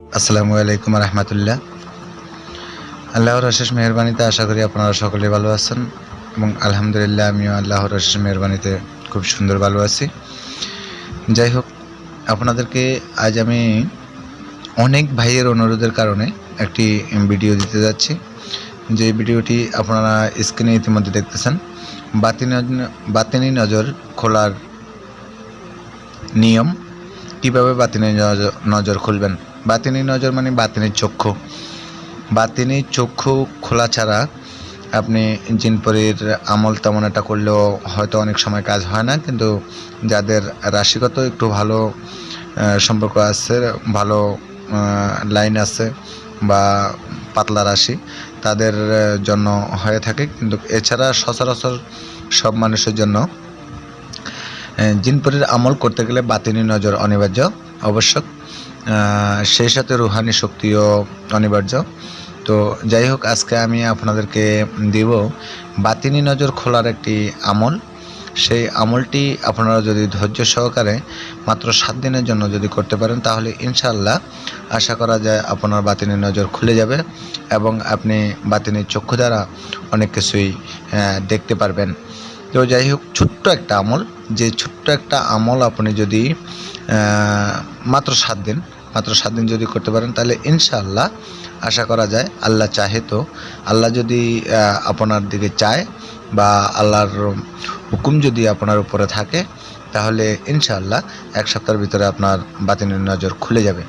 আসসালামু আলাইকুম রহমতুল্লাহ। আল্লাহর অশেষ মেহরবানিতে আশা করি আপনারা সকলে ভালো আছেন এবং আলহামদুলিল্লাহ আমিও আল্লাহর অশেষ মেহরবানিতে খুব সুন্দর ভালো আছি। যাই হোক, আপনাদেরকে আজ আমি অনেক ভাইয়ের অনুরোধের কারণে একটি ভিডিও দিতে যাচ্ছি। যে ভিডিওটি আপনারা স্ক্রিনে ইতিমধ্যে দেখতেছেন। বাতিনি বাতিনি নজর খোলার নিয়ম। কীভাবে বাতিনি নজর নজর খুলবেন? বাতিনি নজর মানে বাতিনির চক্ষু। বাতিনি চক্ষু খোলা ছাড়া আপনি জিনপরির আমল তেমন একটা করলেও হয়তো অনেক সময় কাজ হয় না, কিন্তু যাদের রাশিগত একটু ভালো সম্পর্ক আছে, ভালো লাইন আছে বা পাতলা রাশি, তাদের জন্য হয়ে থাকে। কিন্তু এছাড়া সচরাচর সব মানুষের জন্য জিনপুরের আমল করতে গেলে বাতিনি নজর অনিবার্য। আবশ্যক সেই সাথে রুহানি শক্তিও অনিবার্য। তো যাই হোক, আজকে আমি আপনাদেরকে দিব বাতিনি নজর খোলার একটি আমল। সেই আমলটি আপনারা যদি ধৈর্য সহকারে মাত্র সাত দিনের জন্য যদি করতে পারেন, তাহলে ইনশাল্লাহ আশা করা যায় আপনার বাতিনি নজর খুলে যাবে এবং আপনি বাতিনির চক্ষু দ্বারা অনেক কিছুই দেখতে পারবেন। তো যাই হোক, ছোট্ট একটা আমল। যে ছোট্ট একটা আমল আপনি যদি মাত্র সাত দিন, মাত্র সাত দিন যদি করতে পারেন, তাহলে ইনশাআল্লাহ আশা করা যায় আল্লাহ চাহে তো। আল্লাহ যদি আপনার দিকে চায় বা আল্লাহর হুকুম যদি আপনার উপরে থাকে, তাহলে ইনশাআল্লাহ এক সপ্তাহের ভিতরে আপনার বাতিনের নজর খুলে যাবে।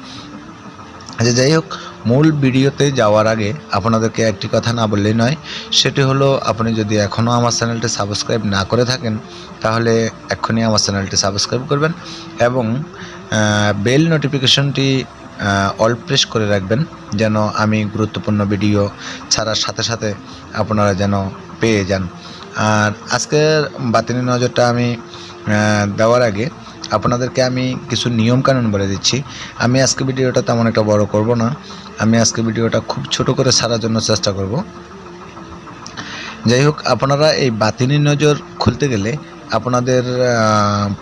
আচ্ছা যাই হোক মূল ভিডিওতে যাওয়ার আগে আপনাদেরকে একটি কথা না বললেই নয়, সেটি হলো আপনি যদি এখনও আমার চ্যানেলটি সাবস্ক্রাইব না করে থাকেন, তাহলে এক্ষুনি আমার চ্যানেলটি সাবস্ক্রাইব করবেন এবং বেল নোটিফিকেশনটি অল প্রেস করে রাখবেন যেন আমি গুরুত্বপূর্ণ ভিডিও ছাড়ার সাথে সাথে আপনারা যেন পেয়ে যান। আর আজকের বাতিনি নজরটা আমি দেওয়ার আগে আপনাদেরকে আমি কিছু নিয়ম কানুন বলে দিচ্ছি। আমি আজকে ভিডিওটা তেমন একটা বড় করব না। আমি আজকে ভিডিওটা খুব ছোট করে সারার জন্য চেষ্টা করব। যাই হোক, আপনারা এই বাতিনি নজর খুলতে গেলে আপনাদের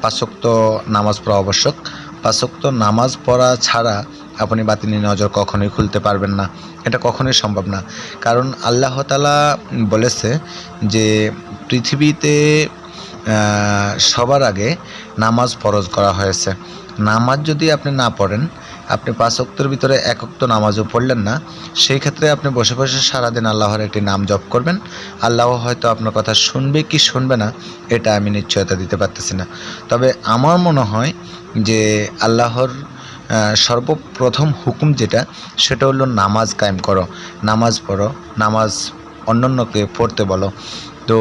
পাঁচক্ত নামাজ পড়া আবশ্যক। পাঁচক্ত নামাজ পড়া ছাড়া আপনি বাতিনি নজর কখনোই খুলতে পারবেন না। এটা কখনোই সম্ভব না। কারণ আল্লাহ তালা বলেছে যে পৃথিবীতে সবার আগে নামাজ ফরজ করা হয়েছে। নামাজ যদি আপনি না পড়েন, আপনি পাঁচ অক্টের ভিতরে এক অক্ত নামাজও পড়লেন না, সেই ক্ষেত্রে আপনি বসে বসে সারাদিন আল্লাহর একটি নাম জপ করবেন। আল্লাহ হয়তো আপনার কথা শুনবে কি শুনবে না, এটা আমি নিশ্চয়তা দিতে পারতেছি না। তবে আমার মনে হয় যে আল্লাহর সর্বপ্রথম হুকুম যেটা, সেটা হলো নামাজ কায়েম করো। নামাজ পড়ো, নামাজ অন্যান্যকে পড়তে বলো। তো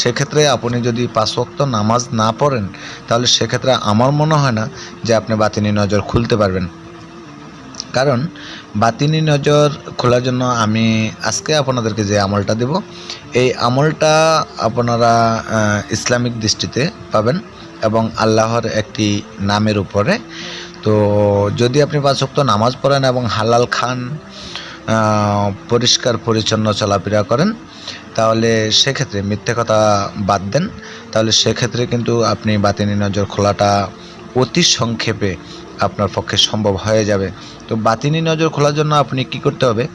সেক্ষেত্রে আপনি যদি পাঁচ ওয়াক্ত নামাজ না পড়েন, তাহলে সেক্ষেত্রে আমার মনে হয় না যে আপনি বাতিনি নজর খুলতে পারবেন। কারণ বাতিনি নজর খোলার জন্য আমি আজকে আপনাদেরকে যে আমলটা দেব, এই আমলটা আপনারা ইসলামিক দৃষ্টিতে পাবেন এবং আল্লাহর একটি নামের উপরে। তো যদি আপনি পাঁচ ওয়াক্ত নামাজ পড়েন এবং হালাল খান পরিষ্কার পরিচ্ছন্ন চলাফেরা করেন তাহলে সেক্ষেত্রে মিথ্যে কথা বাদ দেন। তাহলে সেক্ষেত্রে কিন্তু আপনি বাতিনি নজর খোলাটা অতি সংক্ষেপে আপনার পক্ষে সম্ভব হয়ে যাবে। তো বাতিনি নজর খোলার জন্য আপনি কি করতে হবে?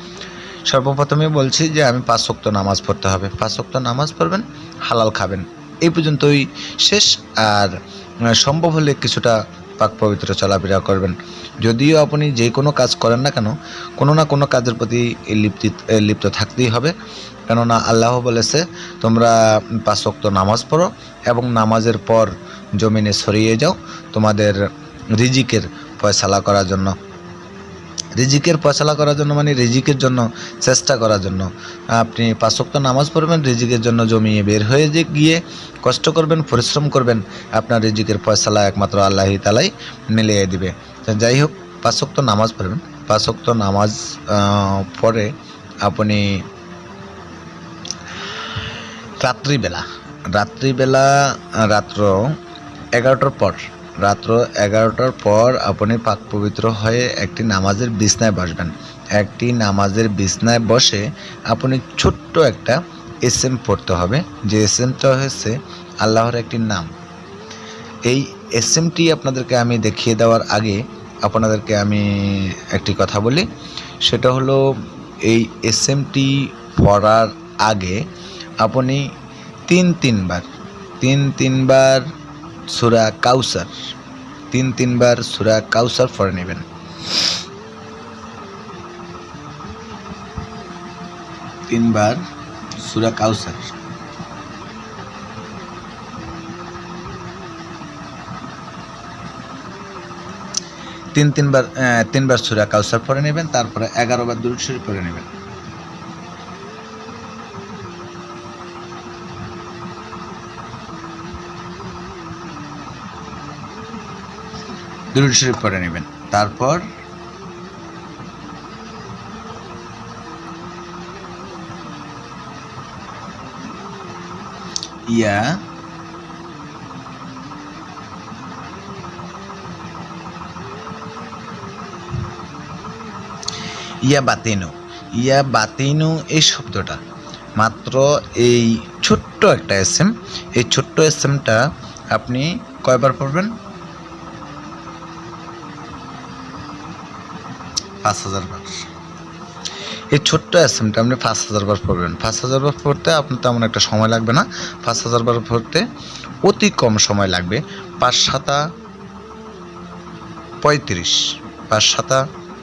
সর্বপ্রথমে বলছি যে আমি পাঁচ ওয়াক্ত নামাজ পড়তে হবে। পাঁচ ওয়াক্ত নামাজ পড়বেন, হালাল খাবেন। এই পর্যন্তই শেষ। আর সম্ভব হলে কিছুটা পাক পবিত্র চলাফেরা করবেন। যদিও আপনি যে কোনো কাজ করেন না কেন, কোনো না কোনো কাজের প্রতি লিপ্তি লিপ্ত থাকতেই হবে। কেননা আল্লাহ বলেছে, তোমরা পাঁচ ওয়াক্ত নামাজ পড়ো এবং নামাজের পর জমিনে সরিয়ে যাও তোমাদের রিজিকের ফয়সালা করার জন্য। রিজিকের ফয়সালা করার জন্য মানে রিজিকের জন্য চেষ্টা করার জন্য। আপনি পাঁচক্ত নামাজ পড়বেন, রিজিকের জন্য জমিয়ে বের হয়ে যে গিয়ে কষ্ট করবেন, পরিশ্রম করবেন, আপনার রিজিকের ফয়সালা একমাত্র আল্লাহ তালাই মিলিয়ে দিবে। যাই হোক পাঁচক্ত নামাজ পড়বেন। পাঁচক্ত নামাজ পরে আপনি রাত্রিবেলা রাত্রিবেলা, রাত্র এগারোটার পর রাত্র এগারোটার পর আপনি পাক পবিত্র হয়ে একটি নামাজের বিছনায় বসবেন। একটি নামাজের বিছনায় বসে আপনি ছোট্ট একটা এস এম পড়তে হবে। যে এস এমটা হচ্ছে আল্লাহর একটি নাম। এই এস এমটি আপনাদেরকে আমি দেখিয়ে দেওয়ার আগে আপনাদেরকে আমি একটি কথা বলি। সেটা হলো, এই এস এমটি পড়ার আগে আপনি তিন তিনবার তিন তিনবার সুরা কাউসার। তিন, তিনবার সুরা কাউসার পড়ে নেবেন। তিনবার সুরা কাউসার। তিন, তিনবার তিনবার সুরা কাউসার পড়ে নেবেন, তারপরে এগারো বার পড়ে নেবেন। দুরুদ শরীফ পড়ে নেবেন। তারপর ইয়া ইয়া বাতিনু। ইয়া বাতিনু এই শব্দটা। মাত্র এই ছোট্ট একটা এস এই ছোট্ট এস আপনি কয়বার পড়বেন? পাঁচ হাজার বার। এই ছোট্ট এমটা আপনি পাঁচ হাজার বার পড়বেন। পাঁচ হাজার বার পড়তে আপনার তেমন একটা সময় লাগবে না। পাঁচ হাজার বার পড়তে অতি কম সময় লাগবে। পাঁচ সাতা পঁয়ত্রিশ। পাঁচ সাতা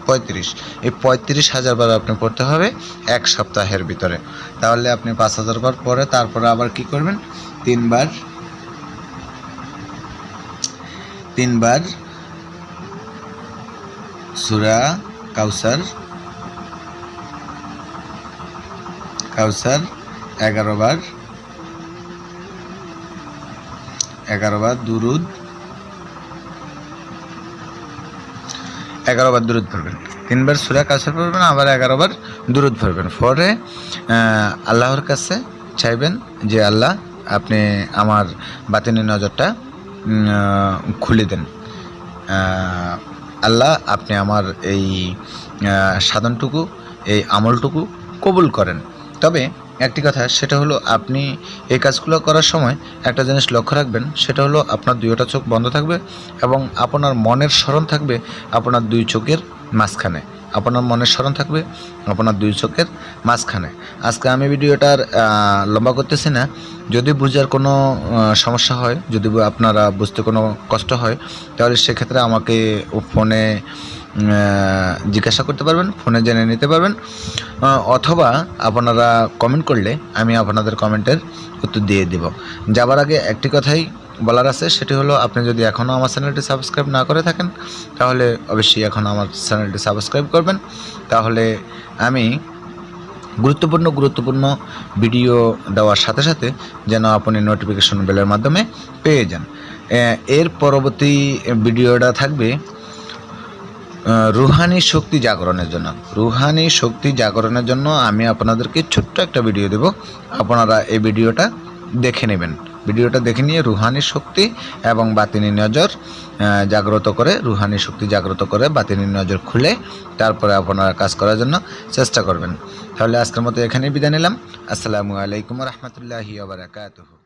পঁয়ত্রিশ। এই পঁয়ত্রিশ হাজার বার আপনি পড়তে হবে এক সপ্তাহের ভিতরে। তাহলে আপনি পাঁচ হাজার বার পরে তারপরে আবার কি করবেন? তিনবার তিনবার সুরা কাউসার। কাউসার, এগারো বার। এগারো বার দুরুদ। এগারো বার দুরুদ পড়বেন। তিনবার সুরা কাউসার পড়বেন, আবার এগারো বার দুরুদ পড়বেন। পরে আল্লাহর কাছে চাইবেন যে, আল্লাহ, আপনি আমার বাতিনের নজরটা খুলে দেন। আল্লাহ আপনি আমার এই সাধনটুকু, এই আমলটুকু কবুল করেন। তবে একটি কথা, সেটা হলো আপনি এই কাজগুলো করার সময় একটা জিনিস লক্ষ্য রাখবেন, সেটা হলো আপনার দুইটা চোখ বন্ধ থাকবে এবং আপনার মনের স্মরণ থাকবে আপনার দুই চোখের মাঝখানে। আপনার মনের স্মরণ থাকবে, আপনার দুই চোখের মাঝখানে। আজকে আমি ভিডিওটার লম্বা করতেছি না। যদি বুঝার কোনো সমস্যা হয়, যদি আপনারা বুঝতে কোনো কষ্ট হয়, তাহলে সেক্ষেত্রে আমাকে ফোনে জিজ্ঞাসা করতে পারবেন, ফোনে জেনে নিতে পারবেন। অথবা আপনারা কমেন্ট করলে আমি আপনাদের কমেন্টের উত্তর দিয়ে দেব। যাবার আগে একটি কথাই বলার আছে, সেটি হলো আপনি যদি এখনও আমার চ্যানেলটি সাবস্ক্রাইব না করে থাকেন, তাহলে অবশ্যই এখন আমার চ্যানেলটি সাবস্ক্রাইব করবেন। তাহলে আমি গুরুত্বপূর্ণ গুরুত্বপূর্ণ ভিডিও দেওয়ার সাথে সাথে যেন আপনি নোটিফিকেশন বেলের মাধ্যমে পেয়ে যান। এর পরবর্তী ভিডিওটা থাকবে রুহানি শক্তি জাগরণের জন্য। রুহানি শক্তি জাগরণের জন্য আমি আপনাদেরকে ছোট্ট একটা ভিডিও দেব। আপনারা এই ভিডিওটা দেখে নেবেন। ভিডিওটা দেখে নিয়ে রুহানি শক্তি এবং বাতিনি নজর জাগ্রত করে রুহানি শক্তি জাগ্রত করে বাতিনি নজর খুলে তারপরে আপনারা কাজ করার জন্য চেষ্টা করবেন। তাহলে আজকের মতো এখানেই বিদায় নিলাম। আসসালামু আলাইকুম রহমতুল্লাহি বারাকাতুহু।